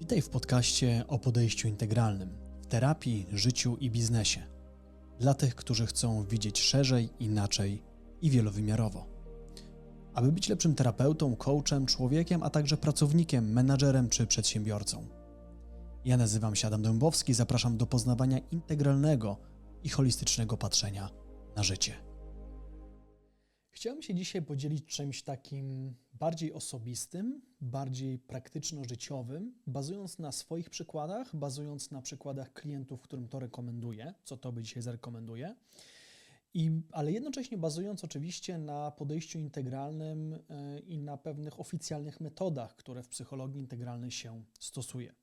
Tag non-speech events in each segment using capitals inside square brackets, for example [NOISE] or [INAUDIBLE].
Witaj w podcaście o podejściu integralnym w terapii, życiu i biznesie. Dla tych, którzy chcą widzieć szerzej, inaczej i wielowymiarowo. Aby być lepszym terapeutą, coachem, człowiekiem, a także pracownikiem, menadżerem czy przedsiębiorcą. Ja nazywam się Adam Dębowski, zapraszam do poznawania integralnego i holistycznego patrzenia na życie. Chciałem się dzisiaj podzielić czymś takim bardziej osobistym, bardziej praktyczno-życiowym, bazując na swoich przykładach, bazując na przykładach klientów, którym to rekomenduję, co Tobie dzisiaj zarekomenduję, i, ale jednocześnie bazując oczywiście na podejściu integralnym yy, i na pewnych oficjalnych metodach, które w psychologii integralnej się stosuje.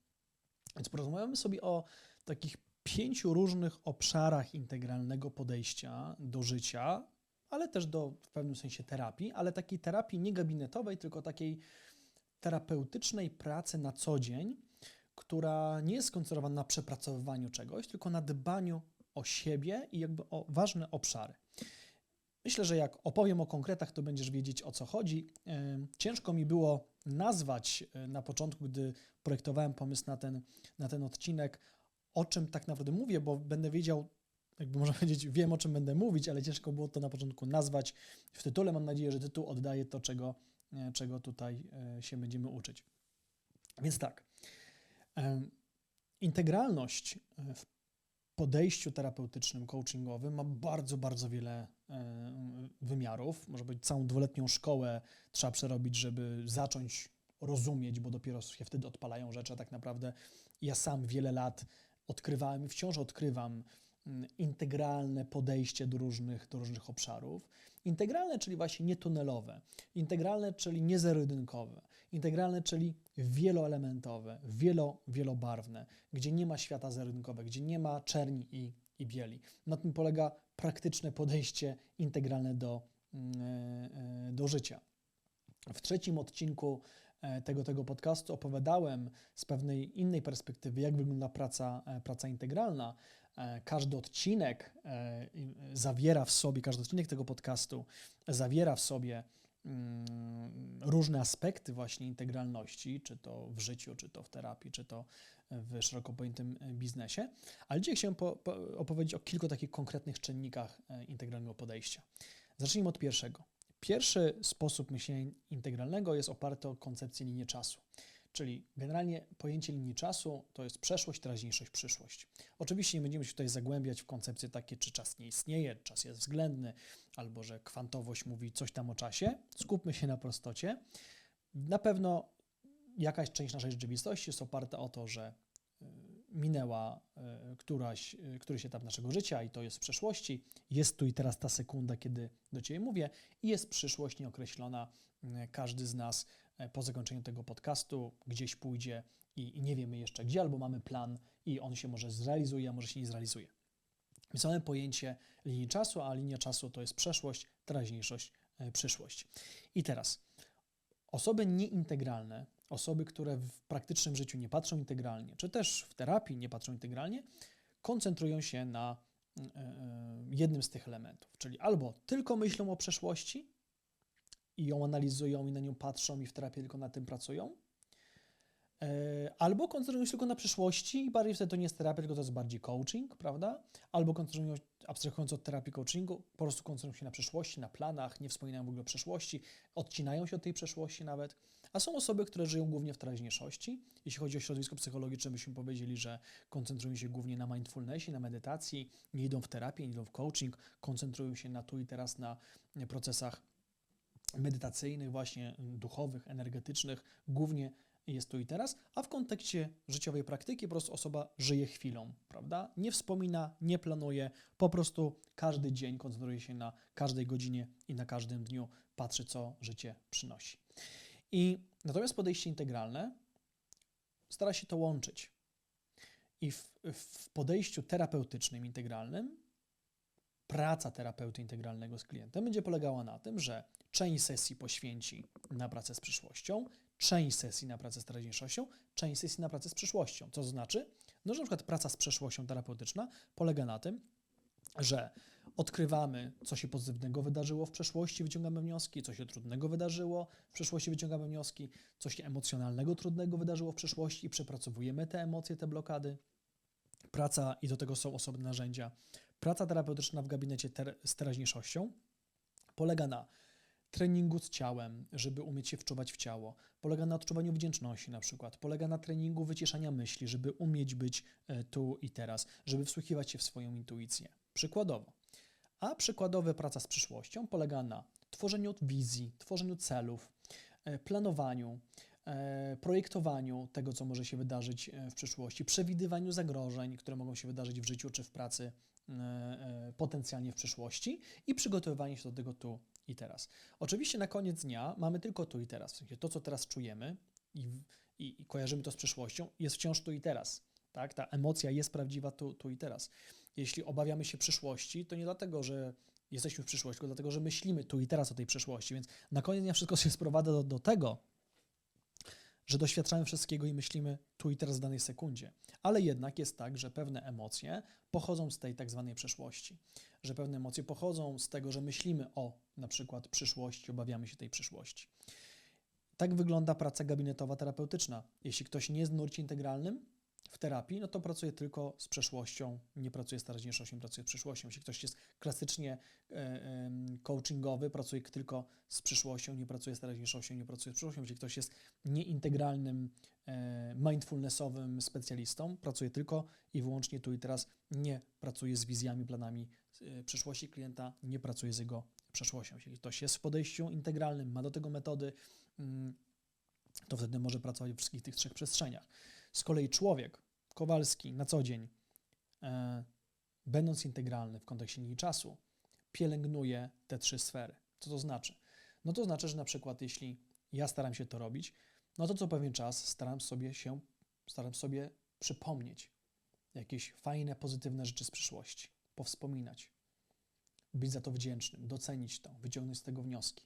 Więc porozmawiamy sobie o takich pięciu różnych obszarach integralnego podejścia do życia, ale też do w pewnym sensie terapii, ale takiej terapii nie gabinetowej, tylko takiej terapeutycznej pracy na co dzień, która nie jest skoncentrowana na przepracowywaniu czegoś, tylko na dbaniu o siebie i jakby o ważne obszary. Myślę, że jak opowiem o konkretach, to będziesz wiedzieć o co chodzi. Ciężko mi było nazwać na początku, gdy projektowałem pomysł na ten, na ten odcinek, o czym tak naprawdę mówię, bo będę wiedział, jakby można [LAUGHS] powiedzieć, wiem o czym będę mówić, ale ciężko było to na początku nazwać w tytule. Mam nadzieję, że tytuł oddaje to, czego, czego tutaj się będziemy uczyć. Więc tak. Integralność w podejściu terapeutycznym, coachingowym ma bardzo, bardzo wiele wymiarów. Może być całą dwuletnią szkołę trzeba przerobić, żeby zacząć rozumieć, bo dopiero się wtedy odpalają rzeczy. A tak naprawdę ja sam wiele lat odkrywałem i wciąż odkrywam integralne podejście do różnych, do różnych obszarów. Integralne, czyli właśnie nietunelowe. Integralne, czyli niezerodynkowe. Integralne, czyli wieloelementowe, wielo, wielobarwne, gdzie nie ma świata zerodynkowego, gdzie nie ma czerni i, i bieli. Na tym polega praktyczne podejście integralne do, do życia. W trzecim odcinku tego, tego podcastu opowiadałem z pewnej innej perspektywy, jak wygląda praca, praca integralna. Każdy odcinek zawiera w sobie, każdy odcinek tego podcastu zawiera w sobie różne aspekty właśnie integralności, czy to w życiu, czy to w terapii, czy to w szeroko pojętym biznesie. Ale dzisiaj chciałem po, po opowiedzieć o kilku takich konkretnych czynnikach integralnego podejścia. Zacznijmy od pierwszego. Pierwszy sposób myślenia integralnego jest oparty o koncepcję linii czasu. Czyli generalnie pojęcie linii czasu to jest przeszłość, teraźniejszość, przyszłość. Oczywiście nie będziemy się tutaj zagłębiać w koncepcje takie, czy czas nie istnieje, czas jest względny, albo że kwantowość mówi coś tam o czasie. Skupmy się na prostocie. Na pewno jakaś część naszej rzeczywistości jest oparta o to, że minęła któraś, któryś etap naszego życia i to jest w przeszłości. Jest tu i teraz ta sekunda, kiedy do Ciebie mówię, i jest przyszłość nieokreślona. Każdy z nas po zakończeniu tego podcastu gdzieś pójdzie i, nie wiemy jeszcze gdzie, albo mamy plan i on się może zrealizuje, a może się nie zrealizuje. Więc mamy pojęcie linii czasu, a linia czasu to jest przeszłość, teraźniejszość, przyszłość. I teraz osoby nieintegralne, osoby, które w praktycznym życiu nie patrzą integralnie, czy też w terapii nie patrzą integralnie, koncentrują się na jednym z tych elementów, czyli albo tylko myślą o przeszłości i ją analizują i na nią patrzą i w terapii tylko na tym pracują, albo koncentrują się tylko na przyszłości i bardziej wtedy to nie jest terapia, tylko to jest bardziej coaching, prawda? Albo koncentrują się, abstrahując od terapii coachingu, po prostu koncentrują się na przyszłości, na planach, nie wspominają w ogóle o przeszłości, odcinają się od tej przeszłości nawet. A są osoby, które żyją głównie w teraźniejszości. Jeśli chodzi o środowisko psychologiczne, byśmy powiedzieli, że koncentrują się głównie na mindfulnessie, na medytacji, nie idą w terapię, nie idą w coaching, koncentrują się na tu i teraz na procesach medytacyjnych, właśnie duchowych, energetycznych, głównie jest tu i teraz, a w kontekście życiowej praktyki po prostu osoba żyje chwilą, prawda? Nie wspomina, nie planuje, po prostu każdy dzień koncentruje się na każdej godzinie i na każdym dniu, patrzy, co życie przynosi. I natomiast podejście integralne stara się to łączyć. I w, w podejściu terapeutycznym, integralnym, praca terapeuty integralnego z klientem będzie polegała na tym, że część sesji poświęci na pracę z przyszłością, część sesji na pracę z teraźniejszością, część sesji na pracę z przyszłością. Co to znaczy? No, że na przykład praca z przeszłością terapeutyczna polega na tym, że odkrywamy, co się pozytywnego wydarzyło w przeszłości, wyciągamy wnioski, co się trudnego wydarzyło w przeszłości, wyciągamy wnioski, co się emocjonalnego, trudnego wydarzyło w przeszłości i przepracowujemy te emocje, te blokady. Praca, i do tego są osobne narzędzia, praca terapeutyczna w gabinecie ter z teraźniejszością polega na treningu z ciałem, żeby umieć się wczuwać w ciało. Polega na odczuwaniu wdzięczności na przykład. Polega na treningu wyciszania myśli, żeby umieć być e, tu i teraz, żeby wsłuchiwać się w swoją intuicję. Przykładowo. A przykładowa praca z przyszłością polega na tworzeniu wizji, tworzeniu celów, e, planowaniu, e, projektowaniu tego, co może się wydarzyć w przyszłości, przewidywaniu zagrożeń, które mogą się wydarzyć w życiu czy w pracy potencjalnie w przyszłości i przygotowywaniu się do tego tu i teraz. Oczywiście na koniec dnia mamy tylko tu i teraz, w sensie to, co teraz czujemy i, i, i kojarzymy to z przyszłością, jest wciąż tu i teraz. Tak? Ta emocja jest prawdziwa tu, tu i teraz. Jeśli obawiamy się przyszłości, to nie dlatego, że jesteśmy w przyszłości, tylko dlatego, że myślimy tu i teraz o tej przyszłości. Więc na koniec dnia wszystko się sprowadza do, do tego, że doświadczamy wszystkiego i myślimy tu i teraz w danej sekundzie. Ale jednak jest tak, że pewne emocje pochodzą z tej tak zwanej przeszłości, że pewne emocje pochodzą z tego, że myślimy o na przykład przyszłości, obawiamy się tej przyszłości. Tak wygląda praca gabinetowa terapeutyczna. Jeśli ktoś nie jest w nurcie integralnym, w terapii, no to pracuje tylko z przeszłością, nie pracuje z teraźniejszością, pracuje z przyszłością. Jeśli ktoś jest klasycznie e, coachingowy, pracuje tylko z przyszłością, nie pracuje z teraźniejszością, nie pracuje z przyszłością. Jeśli ktoś jest nieintegralnym, e, mindfulnessowym specjalistą, pracuje tylko i wyłącznie tu i teraz, nie pracuje z wizjami, planami e, przyszłości klienta, nie pracuje z jego przeszłością. Jeśli ktoś jest w podejściu integralnym, ma do tego metody, mm, to wtedy może pracować w wszystkich tych trzech przestrzeniach. Z kolei człowiek, Kowalski, na co dzień, e, będąc integralny w kontekście linii czasu, pielęgnuje te trzy sfery. Co to znaczy? No to znaczy, że na przykład jeśli ja staram się to robić, no to co pewien czas staram sobie się, staram sobie przypomnieć jakieś fajne, pozytywne rzeczy z przyszłości, powspominać, być za to wdzięcznym, docenić to, wyciągnąć z tego wnioski.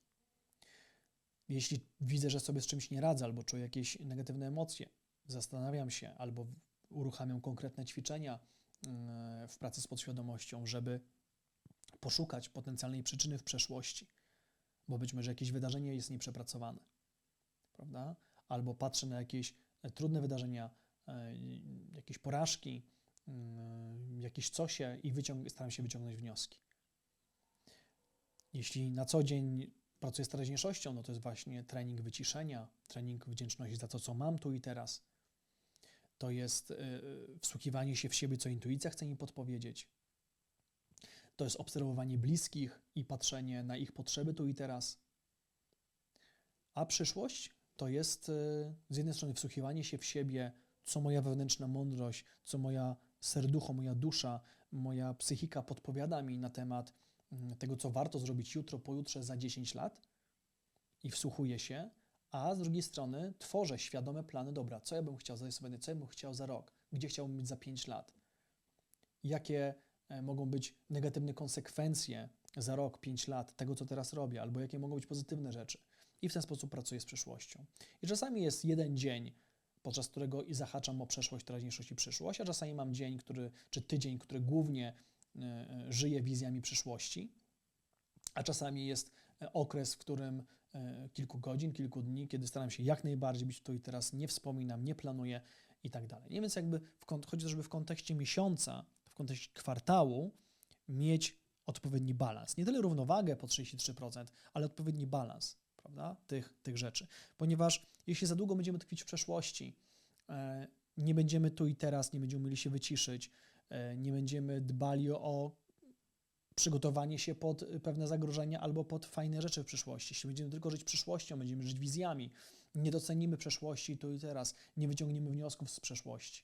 Jeśli widzę, że sobie z czymś nie radzę albo czuję jakieś negatywne emocje, zastanawiam się albo uruchamiam konkretne ćwiczenia mm, w pracy z podświadomością, żeby poszukać potencjalnej przyczyny w przeszłości, bo być może jakieś wydarzenie jest nieprzepracowane, prawda? Albo patrzę na jakieś e, trudne wydarzenia, e, jakieś porażki, mm, jakieś cosie i wyciąg- staram się wyciągnąć wnioski. Jeśli na co dzień pracuję z teraźniejszością, no to jest właśnie trening wyciszenia, trening wdzięczności za to, co mam tu i teraz, to jest y, y, wsłuchiwanie się w siebie, co intuicja chce mi podpowiedzieć. To jest obserwowanie bliskich i patrzenie na ich potrzeby tu i teraz. A przyszłość to jest y, z jednej strony wsłuchiwanie się w siebie, co moja wewnętrzna mądrość, co moja serducho, moja dusza, moja psychika podpowiada mi na temat mm, tego, co warto zrobić jutro, pojutrze, za 10 lat i wsłuchuję się, a z drugiej strony tworzę świadome plany, dobra, co ja bym chciał za sobie, co ja bym chciał za rok, gdzie chciałbym być za 5 lat, jakie e, mogą być negatywne konsekwencje za rok, 5 lat tego, co teraz robię, albo jakie mogą być pozytywne rzeczy. I w ten sposób pracuję z przyszłością. I czasami jest jeden dzień, podczas którego i zahaczam o przeszłość, teraźniejszość i przyszłość, a czasami mam dzień, który, czy tydzień, który głównie y, y, żyje wizjami przyszłości, a czasami jest okres, w którym E, kilku godzin, kilku dni, kiedy staram się jak najbardziej być tu i teraz, nie wspominam, nie planuję i tak dalej. Nie więc jakby w, chodzi żeby w kontekście miesiąca, w kontekście kwartału mieć odpowiedni balans. Nie tyle równowagę po 33%, ale odpowiedni balans prawda, tych, tych rzeczy. Ponieważ jeśli za długo będziemy tkwić w przeszłości, e, nie będziemy tu i teraz, nie będziemy umieli się wyciszyć, e, nie będziemy dbali o przygotowanie się pod y, pewne zagrożenia albo pod fajne rzeczy w przyszłości. Jeśli będziemy tylko żyć przyszłością, będziemy żyć wizjami, nie docenimy przeszłości tu i teraz, nie wyciągniemy wniosków z przeszłości.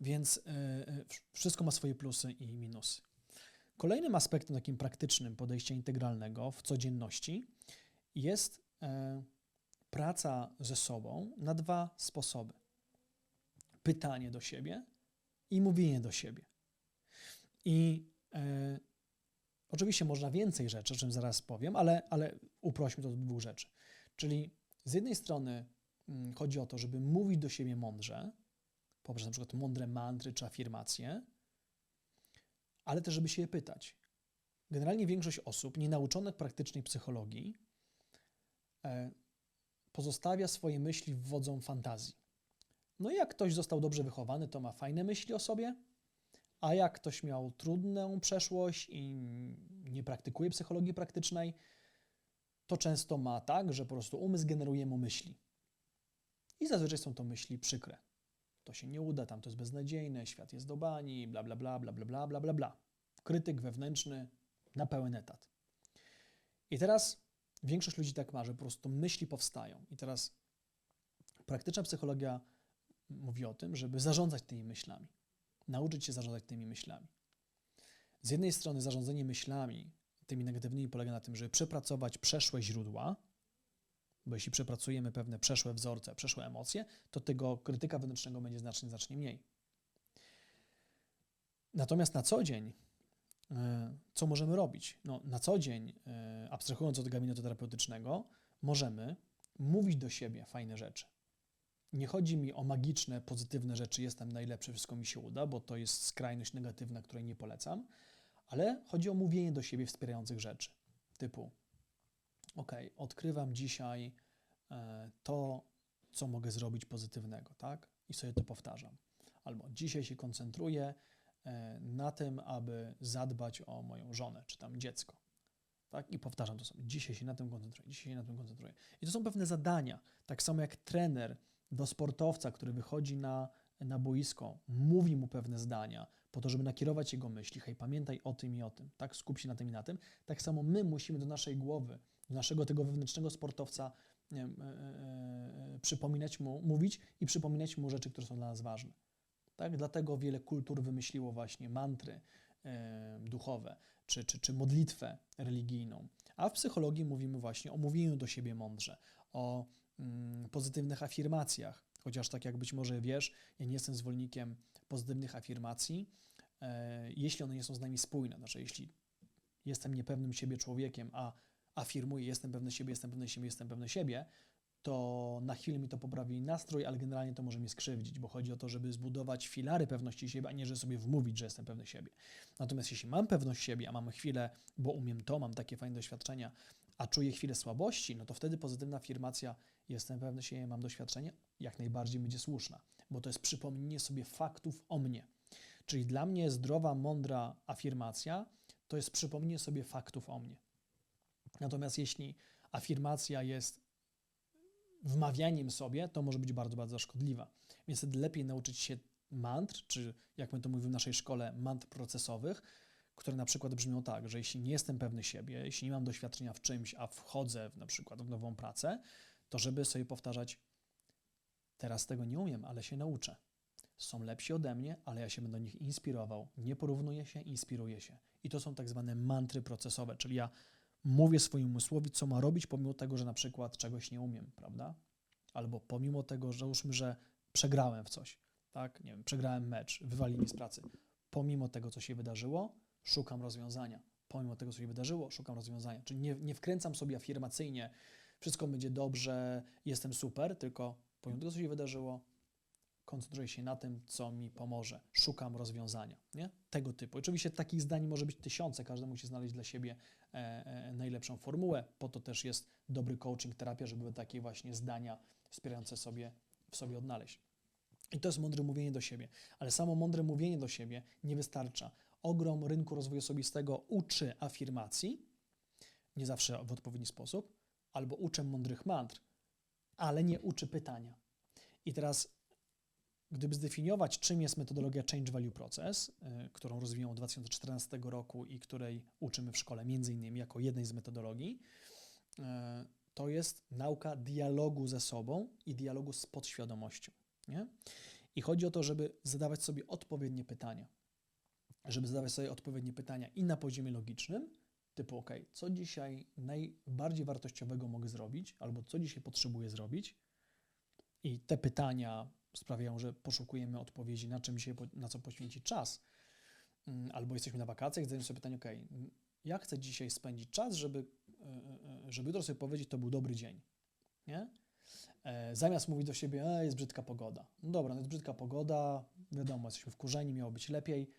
Więc yy, wszystko ma swoje plusy i minusy. Kolejnym aspektem takim praktycznym podejścia integralnego w codzienności jest yy, praca ze sobą na dwa sposoby. Pytanie do siebie i mówienie do siebie. I oczywiście można więcej rzeczy, o czym zaraz powiem, ale, ale uprośmy to do dwóch rzeczy. Czyli z jednej strony mm, chodzi o to, żeby mówić do siebie mądrze, poprzez na przykład mądre mantry czy afirmacje, ale też, żeby się je pytać. Generalnie większość osób nienauczonych praktycznej psychologii e, pozostawia swoje myśli wodzą fantazji. No i jak ktoś został dobrze wychowany, to ma fajne myśli o sobie, a jak ktoś miał trudną przeszłość i nie praktykuje psychologii praktycznej, to często ma tak, że po prostu umysł generuje mu myśli. I zazwyczaj są to myśli przykre. To się nie uda, tam to jest beznadziejne, świat jest do bani, bla bla bla bla bla bla bla bla bla. Krytyk wewnętrzny na pełen etat. I teraz większość ludzi tak ma, że po prostu myśli powstają. I teraz praktyczna psychologia mówi o tym, żeby zarządzać tymi myślami. Nauczyć się zarządzać tymi myślami. Z jednej strony zarządzanie myślami, tymi negatywnymi, polega na tym, żeby przepracować przeszłe źródła, bo jeśli przepracujemy pewne przeszłe wzorce, przeszłe emocje, to tego krytyka wewnętrznego będzie znacznie, znacznie mniej. Natomiast na co dzień, e, co możemy robić? No, na co dzień, e, abstrahując od gabinetu terapeutycznego, możemy mówić do siebie fajne rzeczy. Nie chodzi mi o magiczne, pozytywne rzeczy, jestem najlepszy, wszystko mi się uda, bo to jest skrajność negatywna, której nie polecam, ale chodzi o mówienie do siebie wspierających rzeczy, typu ok, odkrywam dzisiaj e, to, co mogę zrobić pozytywnego, tak? I sobie to powtarzam. Albo dzisiaj się koncentruję e, na tym, aby zadbać o moją żonę, czy tam dziecko. Tak? I powtarzam to sobie. Dzisiaj się na tym koncentruję, dzisiaj się na tym koncentruję. I to są pewne zadania. Tak samo jak trener do sportowca, który wychodzi na, na boisko, mówi mu pewne zdania, po to, żeby nakierować jego myśli. Hej, pamiętaj o tym i o tym, tak? Skup się na tym i na tym. Tak samo my musimy do naszej głowy, do naszego tego wewnętrznego sportowca e, e, e, przypominać mu, mówić i przypominać mu rzeczy, które są dla nas ważne. Tak? Dlatego wiele kultur wymyśliło właśnie mantry e, duchowe, czy, czy, czy modlitwę religijną. A w psychologii mówimy właśnie o mówieniu do siebie mądrze, o pozytywnych afirmacjach. Chociaż tak jak być może wiesz, ja nie jestem zwolennikiem pozytywnych afirmacji, e, jeśli one nie są z nami spójne. Znaczy, jeśli jestem niepewnym siebie człowiekiem, a afirmuję, jestem pewny siebie, jestem pewny siebie, jestem pewny siebie, to na chwilę mi to poprawi nastrój, ale generalnie to może mnie skrzywdzić, bo chodzi o to, żeby zbudować filary pewności siebie, a nie, że sobie wmówić, że jestem pewny siebie. Natomiast jeśli mam pewność siebie, a mam chwilę, bo umiem to, mam takie fajne doświadczenia, a czuję chwilę słabości, no to wtedy pozytywna afirmacja, jestem pewny siebie, mam doświadczenie, jak najbardziej będzie słuszna, bo to jest przypomnienie sobie faktów o mnie. Czyli dla mnie zdrowa, mądra afirmacja to jest przypomnienie sobie faktów o mnie. Natomiast jeśli afirmacja jest wmawianiem sobie, to może być bardzo, bardzo szkodliwa. Więc wtedy lepiej nauczyć się mantr, czy jak my to mówimy w naszej szkole, mantr procesowych, które na przykład brzmią tak, że jeśli nie jestem pewny siebie, jeśli nie mam doświadczenia w czymś, a wchodzę w, na przykład w nową pracę, to żeby sobie powtarzać, teraz tego nie umiem, ale się nauczę. Są lepsi ode mnie, ale ja się będę do nich inspirował. Nie porównuję się, inspiruję się. I to są tak zwane mantry procesowe, czyli ja mówię swojemu umysłowi, co ma robić, pomimo tego, że na przykład czegoś nie umiem, prawda? Albo pomimo tego, że załóżmy, że przegrałem w coś, tak? Nie wiem, przegrałem mecz, wywalili mnie z pracy. Pomimo tego, co się wydarzyło, szukam rozwiązania. Pomimo tego, co się wydarzyło, szukam rozwiązania. Czyli nie, nie wkręcam sobie afirmacyjnie, wszystko będzie dobrze, jestem super, tylko pomimo tego, co się wydarzyło, koncentruję się na tym, co mi pomoże. Szukam rozwiązania, nie? Tego typu. Oczywiście takich zdań może być tysiące, każdy musi znaleźć dla siebie e, e, najlepszą formułę. Po to też jest dobry coaching, terapia, żeby takie właśnie zdania wspierające sobie w sobie odnaleźć. I to jest mądre mówienie do siebie. Ale samo mądre mówienie do siebie nie wystarcza. Ogrom rynku rozwoju osobistego uczy afirmacji, nie zawsze w odpowiedni sposób, albo uczę mądrych mantr, ale nie uczy pytania. I teraz Gdyby zdefiniować, czym jest metodologia Change Value Process, y, którą rozwijam od 2014 roku i której uczymy w szkole między innymi jako jednej z metodologii, y, to jest nauka dialogu ze sobą i dialogu z podświadomością. Nie? I chodzi o to, żeby zadawać sobie odpowiednie pytania. Żeby zadawać sobie odpowiednie pytania i na poziomie logicznym, typu OK, co dzisiaj najbardziej wartościowego mogę zrobić, albo co dzisiaj potrzebuję zrobić. I te pytania sprawiają, że poszukujemy odpowiedzi, na czym dzisiaj, na co poświęcić czas. Mm, albo jesteśmy na wakacjach, zadajemy sobie pytanie, ok, jak chcę dzisiaj spędzić czas, żeby, e, e, żeby jutro sobie powiedzieć, to był dobry dzień, nie? E, zamiast mówić do siebie, e, jest brzydka pogoda. No dobra, no jest brzydka pogoda, wiadomo, jesteśmy wkurzeni, miało być lepiej,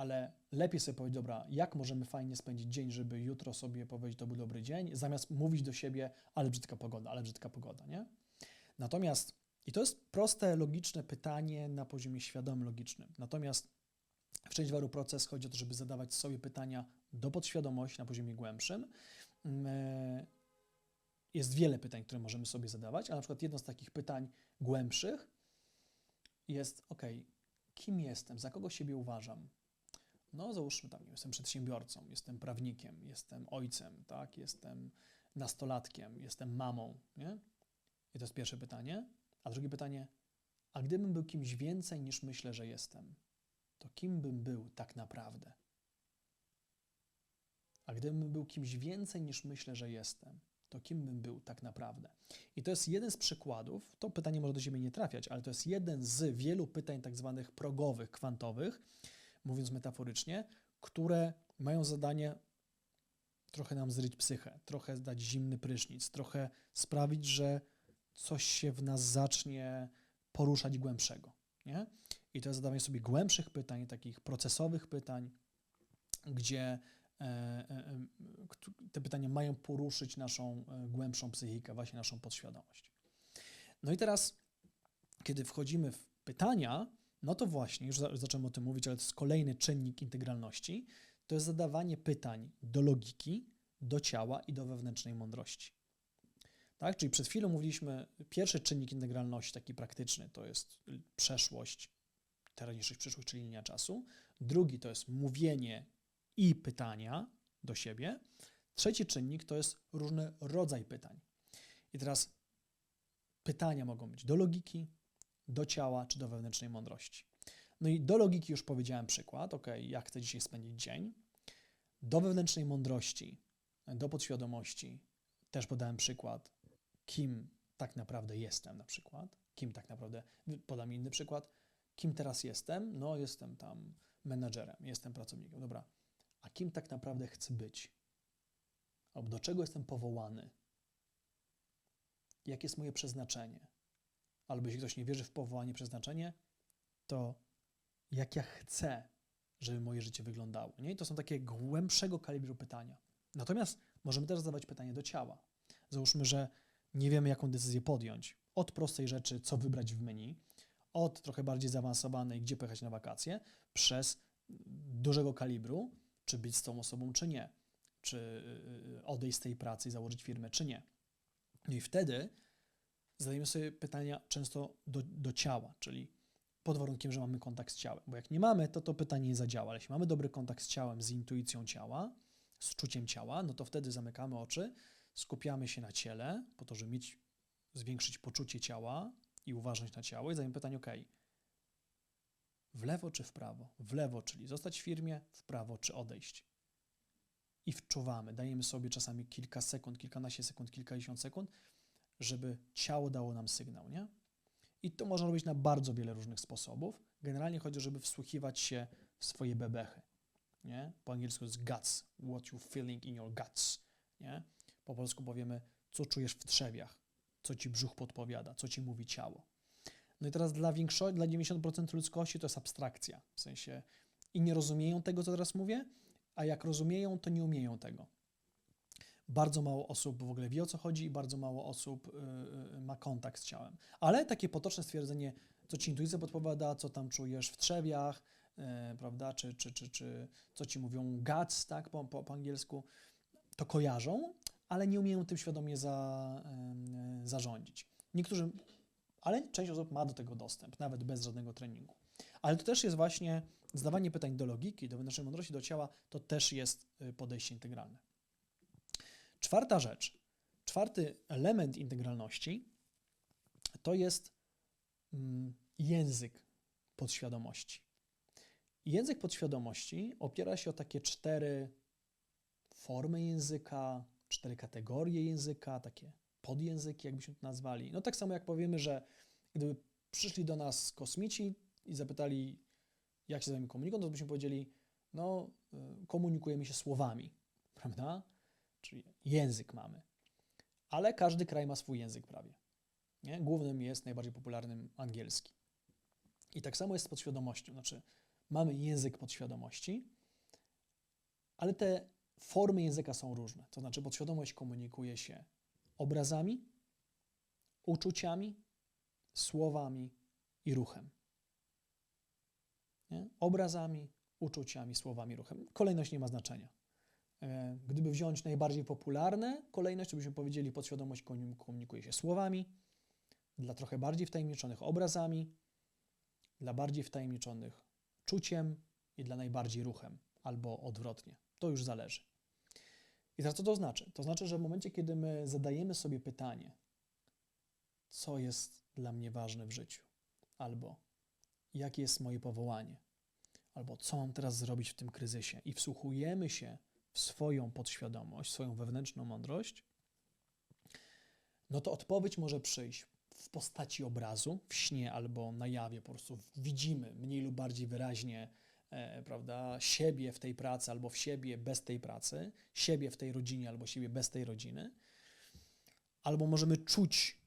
ale lepiej sobie powiedzieć, dobra, jak możemy fajnie spędzić dzień, żeby jutro sobie powiedzieć, to był dobry dzień, zamiast mówić do siebie, ale brzydka pogoda, ale brzydka pogoda, nie? Natomiast, i to jest proste, logiczne pytanie na poziomie świadomym, logicznym. Natomiast w część waru proces chodzi o to, żeby zadawać sobie pytania do podświadomości na poziomie głębszym. Mm, e, Jest wiele pytań, które możemy sobie zadawać, a na przykład jedno z takich pytań głębszych jest, ok, kim jestem, za kogo siebie uważam? No, załóżmy tam, jestem przedsiębiorcą, jestem prawnikiem, jestem ojcem, tak, jestem nastolatkiem, jestem mamą, nie? I to jest pierwsze pytanie. A drugie pytanie, a gdybym był kimś więcej niż myślę, że jestem, to kim bym był tak naprawdę? A gdybym był kimś więcej niż myślę, że jestem, to kim bym był tak naprawdę? I to jest jeden z przykładów, to pytanie może do Ciebie nie trafiać, ale to jest jeden z wielu pytań tak zwanych progowych, kwantowych, mówiąc metaforycznie, które mają zadanie trochę nam zryć psychę, trochę dać zimny prysznic, trochę sprawić, że coś się w nas zacznie poruszać głębszego. Nie? I to jest zadawanie sobie głębszych pytań, takich procesowych pytań, gdzie e, e, e, te pytania mają poruszyć naszą głębszą psychikę, właśnie naszą podświadomość. No i teraz, kiedy wchodzimy w pytania, no to właśnie, już za- zacząłem o tym mówić, ale to jest kolejny czynnik integralności, to jest zadawanie pytań do logiki, do ciała i do wewnętrznej mądrości. Tak? Czyli przed chwilą mówiliśmy, pierwszy czynnik integralności, taki praktyczny, to jest przeszłość, teraźniejszość, przyszłość, czyli linia czasu. Drugi to jest mówienie i pytania do siebie. Trzeci czynnik to jest różny rodzaj pytań. I teraz pytania mogą być do logiki, do ciała czy do wewnętrznej mądrości. No i do logiki już powiedziałem przykład, ok, jak chcę dzisiaj spędzić dzień. Do wewnętrznej mądrości, do podświadomości też podałem przykład, kim tak naprawdę jestem na przykład, kim tak naprawdę, podam inny przykład, kim teraz jestem, no jestem tam menadżerem, jestem pracownikiem, dobra, a kim tak naprawdę chcę być? Albo do czego jestem powołany? Jakie jest moje przeznaczenie? Albo jeśli ktoś nie wierzy w powołanie, przeznaczenie, to jak ja chcę, żeby moje życie wyglądało. Nie? I to są takie głębszego kalibru pytania. Natomiast możemy też zadawać pytanie do ciała. Załóżmy, że nie wiemy, jaką decyzję podjąć. Od prostej rzeczy, co wybrać w menu, od trochę bardziej zaawansowanej, gdzie pojechać na wakacje, przez dużego kalibru, czy być z tą osobą, czy nie. Czy y, odejść z tej pracy i założyć firmę, czy nie. No i wtedy zadajemy sobie pytania często do, do ciała, czyli pod warunkiem, że mamy kontakt z ciałem. Bo jak nie mamy, to to pytanie nie zadziała. Ale jeśli mamy dobry kontakt z ciałem, z intuicją ciała, z czuciem ciała, no to wtedy zamykamy oczy, skupiamy się na ciele, po to, żeby mieć, zwiększyć poczucie ciała i uważność na ciało i zadajemy pytanie, ok, w lewo czy w prawo? W lewo, czyli zostać w firmie, w prawo czy odejść. I wczuwamy, dajemy sobie czasami kilka sekund, kilkanaście sekund, kilkadziesiąt sekund, żeby ciało dało nam sygnał, nie? I to można robić na bardzo wiele różnych sposobów. Generalnie chodzi, żeby wsłuchiwać się w swoje bebechy. Nie? Po angielsku jest guts, what you feeling in your guts. Nie? Po polsku powiemy, co czujesz w trzewiach, co ci brzuch podpowiada, co ci mówi ciało. No i teraz dla większości, dla 90% ludzkości to jest abstrakcja. W sensie i nie rozumieją tego, co teraz mówię, a jak rozumieją, to nie umieją tego. Bardzo mało osób w ogóle wie o co chodzi i bardzo mało osób y, y, ma kontakt z ciałem. Ale takie potoczne stwierdzenie, co ci intuicja podpowiada, co tam czujesz w trzewiach, y, prawda, czy, czy, czy, czy co ci mówią guts, tak, po, po, po angielsku, to kojarzą, ale nie umieją tym świadomie za, zarządzić. Niektórzy, ale część osób ma do tego dostęp, nawet bez żadnego treningu. Ale to też jest właśnie zadawanie pytań do logiki, do naszej mądrości, do ciała, to też jest podejście integralne. Czwarta rzecz, czwarty element integralności to jest mm, język podświadomości. Język podświadomości opiera się o takie cztery formy języka, cztery kategorie języka, takie podjęzyki, jakbyśmy to nazwali. No tak samo jak powiemy, że gdyby przyszli do nas kosmici i zapytali, jak się z nami komunikują, to byśmy powiedzieli, no y, komunikujemy się słowami, [LAUGHS] prawda? Czyli język mamy. Ale każdy kraj ma swój język prawie. Nie? Głównym jest najbardziej popularnym angielski. I tak samo jest z podświadomością. Znaczy, mamy język podświadomości, ale te formy języka są różne. To znaczy, podświadomość komunikuje się obrazami, uczuciami, słowami i ruchem. Nie? Obrazami, uczuciami, słowami, ruchem. Kolejność nie ma znaczenia. E, gdyby wziąć najbardziej popularne kolejność, to byśmy powiedzieli, podświadomość komunikuje się słowami, dla trochę bardziej wtajemniczonych obrazami, dla bardziej wtajemniczonych czuciem i dla najbardziej ruchem, albo odwrotnie. To już zależy. I teraz co to znaczy? To znaczy, że w momencie, kiedy my zadajemy sobie pytanie, co jest dla mnie ważne w życiu, albo jakie jest moje powołanie, albo co mam teraz zrobić w tym kryzysie, i wsłuchujemy się w swoją podświadomość, swoją wewnętrzną mądrość, no to odpowiedź może przyjść w postaci obrazu, w śnie albo na jawie. Po prostu widzimy mniej lub bardziej wyraźnie e, prawda, siebie w tej pracy albo w siebie bez tej pracy, siebie w tej rodzinie albo siebie bez tej rodziny. Albo możemy czuć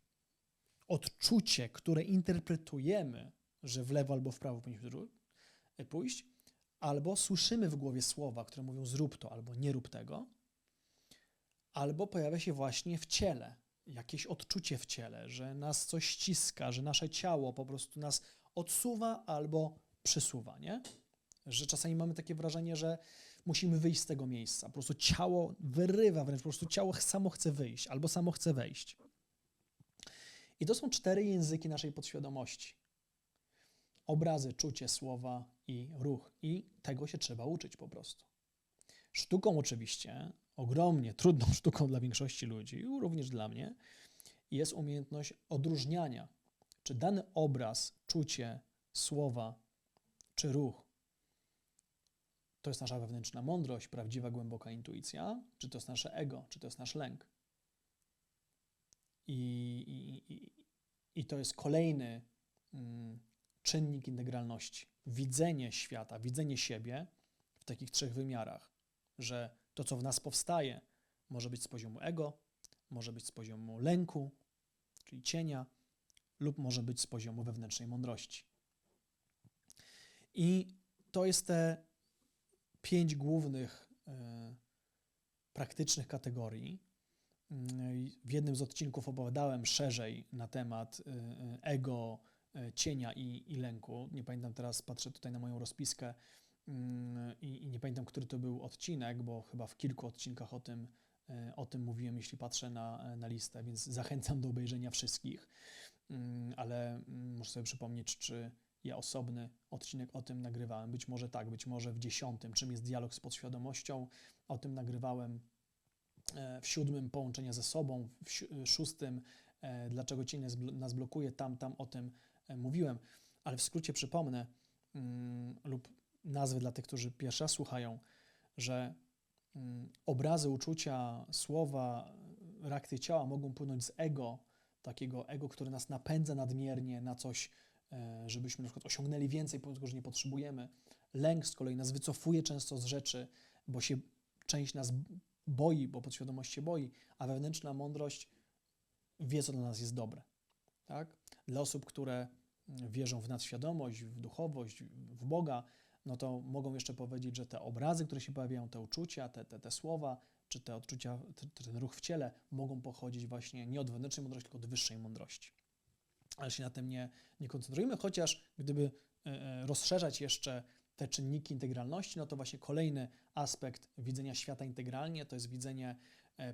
odczucie, które interpretujemy, że w lewo albo w prawo powinniśmy pójść, albo słyszymy w głowie słowa, które mówią zrób to albo nie rób tego, albo pojawia się właśnie w ciele jakieś odczucie w ciele, że nas coś ściska, że nasze ciało po prostu nas odsuwa albo przysuwa, nie? Że czasami mamy takie wrażenie, że musimy wyjść z tego miejsca. Po prostu ciało wyrywa wręcz, po prostu ciało samo chce wyjść albo samo chce wejść. I to są cztery języki naszej podświadomości. Obrazy, czucie, słowa i ruch. I tego się trzeba uczyć po prostu. Sztuką oczywiście, ogromnie trudną [LAUGHS] sztuką dla większości ludzi, również dla mnie, jest umiejętność odróżniania, czy dany obraz, czucie, słowa czy ruch to jest nasza wewnętrzna mądrość, prawdziwa, głęboka intuicja, czy to jest nasze ego, czy to jest nasz lęk. I, i, i, i to jest kolejny mm, czynnik integralności. Widzenie świata, widzenie siebie w takich trzech wymiarach, że to, co w nas powstaje, może być z poziomu ego, może być z poziomu lęku, czyli cienia, lub może być z poziomu wewnętrznej mądrości. I to jest te pięć głównych y, praktycznych kategorii. W jednym z odcinków opowiadałem szerzej na temat y, ego, y, cienia i, i lęku. Nie pamiętam teraz, patrzę tutaj na moją rozpiskę mm, i, i, nie pamiętam, który to był odcinek, bo chyba w kilku odcinkach o tym, o tym mówiłem, jeśli patrzę na, na listę, więc zachęcam do obejrzenia wszystkich. Mm, ale mm, muszę sobie przypomnieć, czy ja osobny odcinek o tym nagrywałem. Być może tak, być może w dziesiątym, czym jest dialog z podświadomością. O tym nagrywałem e, w siódmym połączenia ze sobą, w e, szóstym e, dlaczego cień nas blokuje, tam, tam o tym mówiłem. Ale w skrócie przypomnę mm, lub nazwy dla tych, którzy pierwszy raz słuchają, że mm, obrazy, uczucia, słowa, reakcje ciała mogą płynąć z ego, takiego ego, które nas napędza nadmiernie na coś, E, żebyśmy na przykład osiągnęli więcej, tego, że nie potrzebujemy. Lęk z kolei nas wycofuje często z rzeczy, bo się część nas boi, bo podświadomość się boi, a wewnętrzna mądrość wie, co dla nas jest dobre. Tak? Dla osób, które wierzą w nadświadomość, w duchowość, w Boga, no to mogą jeszcze powiedzieć, że te obrazy, które się pojawiają, te uczucia, te, te, te słowa, czy te odczucia, ten ruch w ciele mogą pochodzić właśnie nie od wewnętrznej mądrości, tylko od wyższej mądrości ale się na tym nie, nie koncentrujemy, chociaż gdyby e, e, rozszerzać jeszcze te czynniki integralności, no to właśnie kolejny aspekt widzenia świata integralnie to jest widzenie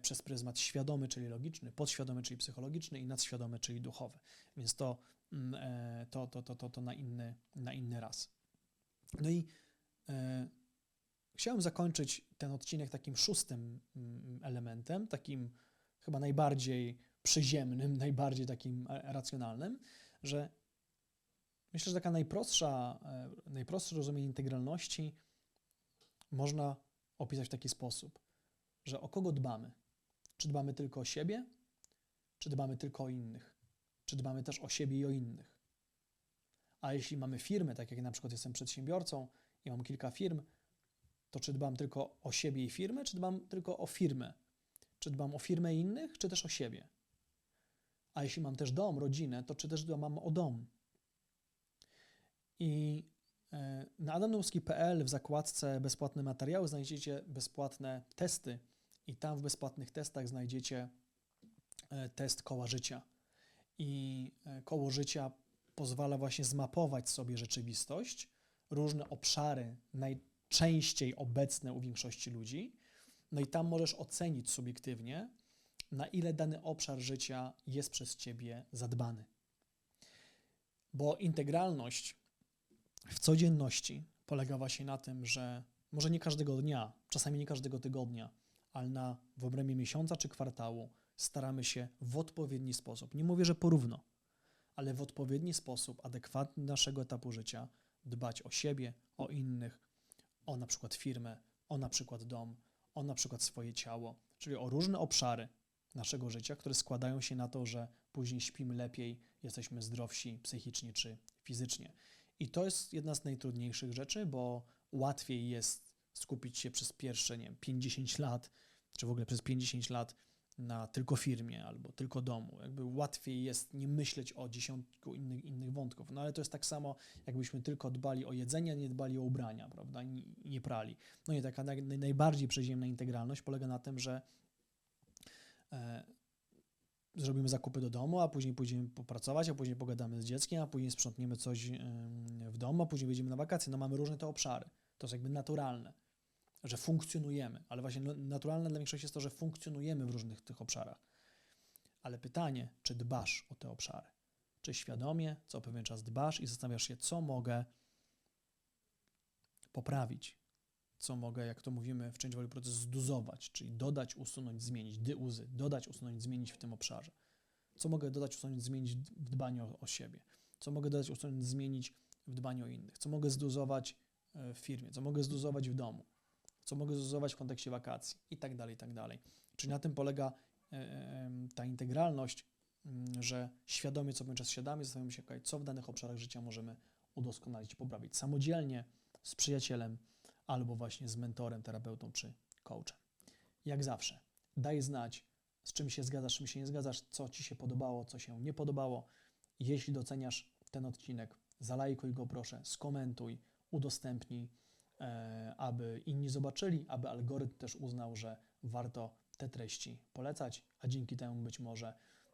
przez pryzmat świadomy, czyli logiczny, podświadomy, czyli psychologiczny i nadświadomy, czyli duchowy. Więc to, mm, to, to, to, to, to na, inny, na inny raz. No i e, chciałem zakończyć ten odcinek takim szóstym mm, elementem, takim chyba najbardziej przyziemnym, [LAUGHS] najbardziej takim e, racjonalnym, że myślę, że taka najprostsza, e, najprostsze rozumienie integralności można opisać w taki sposób, że o kogo dbamy? Czy dbamy tylko o siebie, czy dbamy tylko o innych? Czy dbamy też o siebie i o innych? A jeśli mamy firmę, tak jak na przykład jestem przedsiębiorcą i mam kilka firm, to czy dbam tylko o siebie i firmę, czy dbam tylko o firmę? Czy dbam o firmę innych, czy też o siebie? A jeśli mam też dom, rodzinę, to czy też mam o dom? I E, Na adamnowski.pl w zakładce bezpłatne materiały znajdziecie bezpłatne testy i tam w bezpłatnych testach znajdziecie e, test koła życia. I e, koło życia pozwala właśnie zmapować sobie rzeczywistość, różne obszary najczęściej obecne u większości ludzi. No i tam możesz ocenić subiektywnie, na ile dany obszar życia jest przez ciebie zadbany. Bo integralność w codzienności polega właśnie na tym, że może nie każdego dnia, czasami nie każdego tygodnia, ale na w obrębie miesiąca czy kwartału staramy się w odpowiedni sposób, nie mówię, że porówno, ale w odpowiedni sposób, adekwatny do naszego etapu życia, dbać o siebie, o innych, o na przykład firmę, o na przykład dom, o na przykład swoje ciało, czyli o różne obszary naszego życia, które składają się na to, że później śpimy lepiej, jesteśmy zdrowsi psychicznie czy fizycznie. I to jest jedna z najtrudniejszych rzeczy, bo łatwiej jest skupić się przez pierwsze, nie wiem, 50 lat, czy w ogóle przez 50 lat na tylko firmie albo tylko domu. Jakby łatwiej jest nie myśleć o dziesiątku innych, innych wątków. No ale to jest tak samo, jakbyśmy tylko dbali o jedzenie, nie dbali o ubrania, prawda? Nie prali. No i taka naj, najbardziej przyziemna integralność polega na tym, że e, zrobimy zakupy do domu, a później pójdziemy popracować, a później pogadamy z dzieckiem, a później sprzątniemy coś w domu, a później wyjdziemy na wakacje. No mamy różne te obszary. To jest jakby naturalne, że funkcjonujemy, ale właśnie no- naturalne dla większości jest to, że funkcjonujemy w różnych tych obszarach. Ale pytanie, czy dbasz o te obszary? Czy świadomie co pewien czas dbasz i zastanawiasz się, co mogę poprawić, co mogę, jak to mówimy w Change Value Process, zduzować, czyli dodać, usunąć, zmienić, dyuzy, dodać, usunąć, zmienić w tym obszarze. Co mogę dodać, usunąć, zmienić w dbaniu o, o siebie? Co mogę dodać, usunąć, zmienić w dbaniu o innych? Co mogę zduzować e, w firmie? Co mogę zduzować w domu? Co mogę zduzować w kontekście wakacji? I tak dalej, i tak dalej. Czyli na tym polega e, e, ta integralność, mm, że świadomie co pewien czas siadamy, zastanawiamy się, okej, co w danych obszarach życia możemy udoskonalić, poprawić samodzielnie, z przyjacielem, albo właśnie z mentorem, terapeutą czy coachem. Jak zawsze, daj znać, z czym się zgadzasz, z czym się nie zgadzasz, co Ci się podobało, co się nie podobało. Jeśli doceniasz ten odcinek, zalajkuj go proszę, skomentuj, udostępnij, aby inni zobaczyli, aby algorytm też uznał, że warto te treści polecać, a dzięki temu być może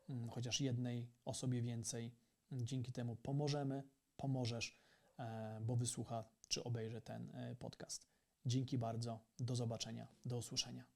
mm, chociaż jednej osobie więcej, mm, dzięki temu pomożemy, pomożesz, e, bo wysłucha czy obejrzy ten e, podcast. Dzięki bardzo, do zobaczenia, do usłyszenia.